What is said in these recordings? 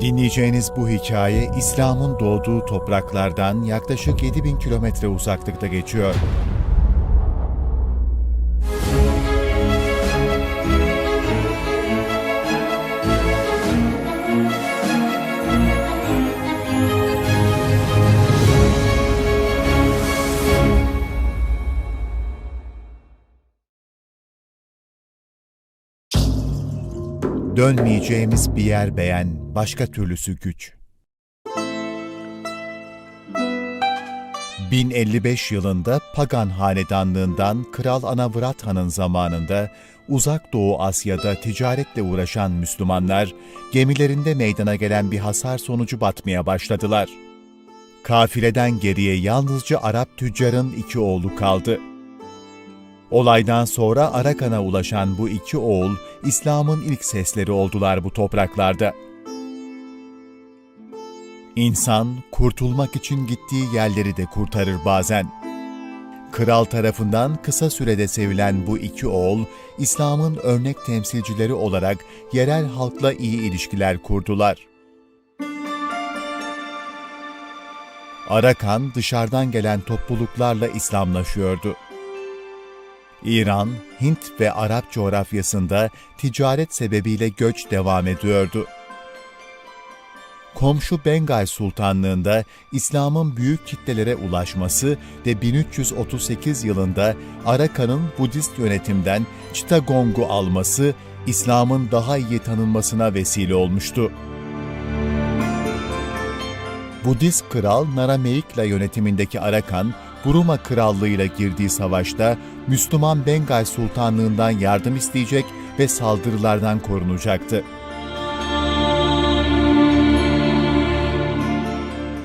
Dinleyeceğiniz bu hikaye İslam'ın doğduğu topraklardan yaklaşık 7000 kilometre uzaklıkta geçiyor. Dönmeyeceğimiz bir yer beğen, başka türlüsü güç. 1055 yılında Pagan hanedanlığından Kral Anavrat Han'ın zamanında Uzak Doğu Asya'da ticaretle uğraşan Müslümanlar gemilerinde meydana gelen bir hasar sonucu batmaya başladılar. Kafileden geriye yalnızca Arap tüccarın iki oğlu kaldı. Olaydan sonra Arakan'a ulaşan bu iki oğul, İslam'ın ilk sesleri oldular bu topraklarda. İnsan, kurtulmak için gittiği yerleri de kurtarır bazen. Kral tarafından kısa sürede sevilen bu iki oğul, İslam'ın örnek temsilcileri olarak yerel halkla iyi ilişkiler kurdular. Arakan dışarıdan gelen topluluklarla İslamlaşıyordu. İran, Hint ve Arap coğrafyasında ticaret sebebiyle göç devam ediyordu. Komşu Bengal Sultanlığında İslam'ın büyük kitlelere ulaşması ve 1338 yılında Arakan'ın Budist yönetimden Chittagong'u alması İslam'ın daha iyi tanınmasına vesile olmuştu. Budist kral Narameikla yönetimindeki Arakan, Buruma Krallığı ile girdiği savaşta Müslüman Bengal Sultanlığından yardım isteyecek ve saldırılardan korunacaktı.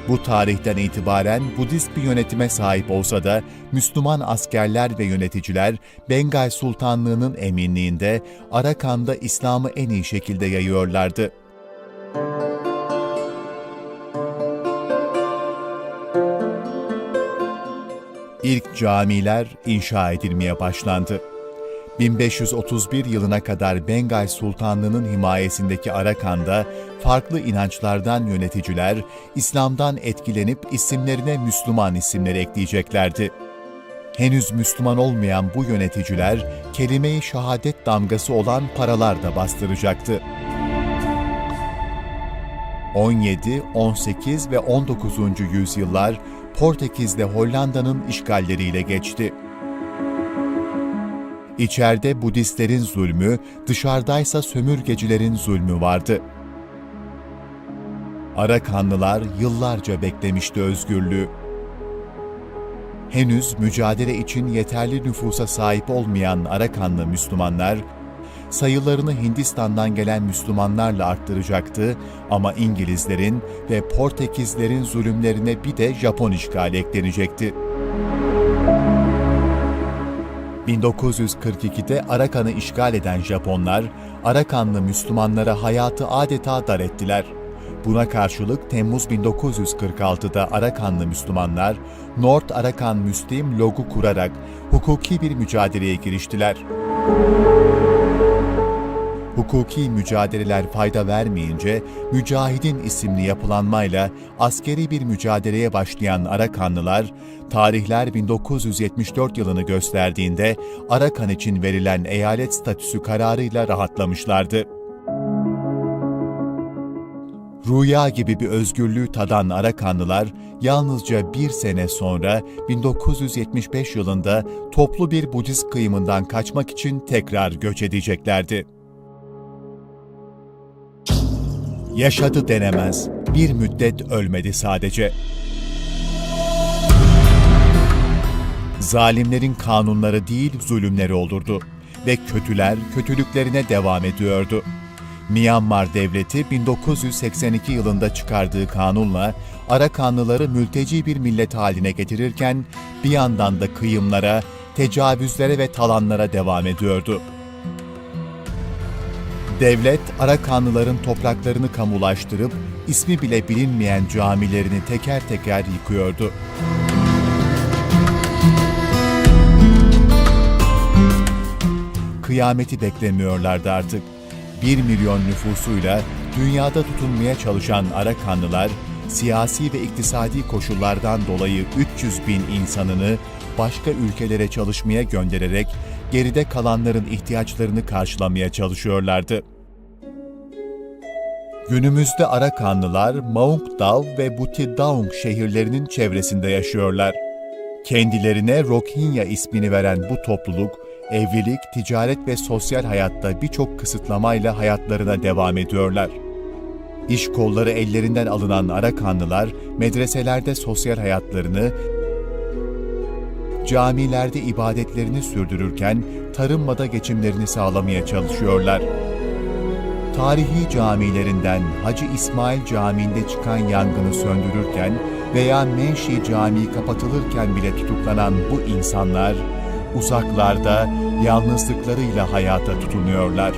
Bu tarihten itibaren Budist bir yönetime sahip olsa da Müslüman askerler ve yöneticiler Bengal Sultanlığı'nın eminliğinde Arakan'da İslam'ı en iyi şekilde yayıyorlardı. İlk camiler inşa edilmeye başlandı. 1531 yılına kadar Bengal Sultanlığı'nın himayesindeki Arakan'da farklı inançlardan yöneticiler İslam'dan etkilenip isimlerine Müslüman isimleri ekleyeceklerdi. Henüz Müslüman olmayan bu yöneticiler kelime-i şehadet damgası olan paralar da bastıracaktı. 17, 18 ve 19. yüzyıllar Portekiz'de Hollanda'nın işgalleriyle geçti. İçeride Budistlerin zulmü, dışarıdaysa sömürgecilerin zulmü vardı. Arakanlılar yıllarca beklemişti özgürlüğü. Henüz mücadele için yeterli nüfusa sahip olmayan Arakanlı Müslümanlar, sayılarını Hindistan'dan gelen Müslümanlarla arttıracaktı ama İngilizlerin ve Portekizlerin zulümlerine bir de Japon işgali eklenecekti. 1942'de Arakan'ı işgal eden Japonlar, Arakanlı Müslümanlara hayatı adeta dar ettiler. Buna karşılık Temmuz 1946'da Arakanlı Müslümanlar, North Arakan Müslim logu kurarak hukuki bir mücadeleye giriştiler. Hukuki mücadeleler fayda vermeyince Mücahidin isimli yapılanmayla askeri bir mücadeleye başlayan Arakanlılar, tarihler 1974 yılını gösterdiğinde Arakan için verilen eyalet statüsü kararıyla rahatlamışlardı. Rüya gibi bir özgürlüğü tadan Arakanlılar, yalnızca bir sene sonra 1975 yılında toplu bir Budist kıyımından kaçmak için tekrar göç edeceklerdi. Yaşadı denemez, bir müddet ölmedi sadece. Zalimlerin kanunları değil zulümleri olurdu ve kötüler kötülüklerine devam ediyordu. Myanmar devleti 1982 yılında çıkardığı kanunla Arakanlıları mülteci bir millet haline getirirken bir yandan da kıyımlara, tecavüzlere ve talanlara devam ediyordu. Devlet, Arakanlıların topraklarını kamulaştırıp ismi bile bilinmeyen camilerini teker teker yıkıyordu. Kıyameti beklemiyorlardı artık. Bir milyon nüfusuyla Dünyada tutunmaya çalışan Arakanlılar, siyasi ve iktisadi koşullardan dolayı 300 bin insanını başka ülkelere çalışmaya göndererek geride kalanların ihtiyaçlarını karşılamaya çalışıyorlardı. Günümüzde Arakanlılar Maungdaw ve Butidaung şehirlerinin çevresinde yaşıyorlar. Kendilerine Rohingya ismini veren bu topluluk, evlilik, ticaret ve sosyal hayatta birçok kısıtlamayla hayatlarına devam ediyorlar. İş kolları ellerinden alınan Arakanlılar, medreselerde sosyal hayatlarını, camilerde ibadetlerini sürdürürken tarınmada geçimlerini sağlamaya çalışıyorlar. Tarihi camilerinden Hacı İsmail Camii'nde çıkan yangını söndürürken veya Menşi Camii kapatılırken bile tutuklanan bu insanlar uzaklarda yalnızlıklarıyla hayata tutunuyorlar.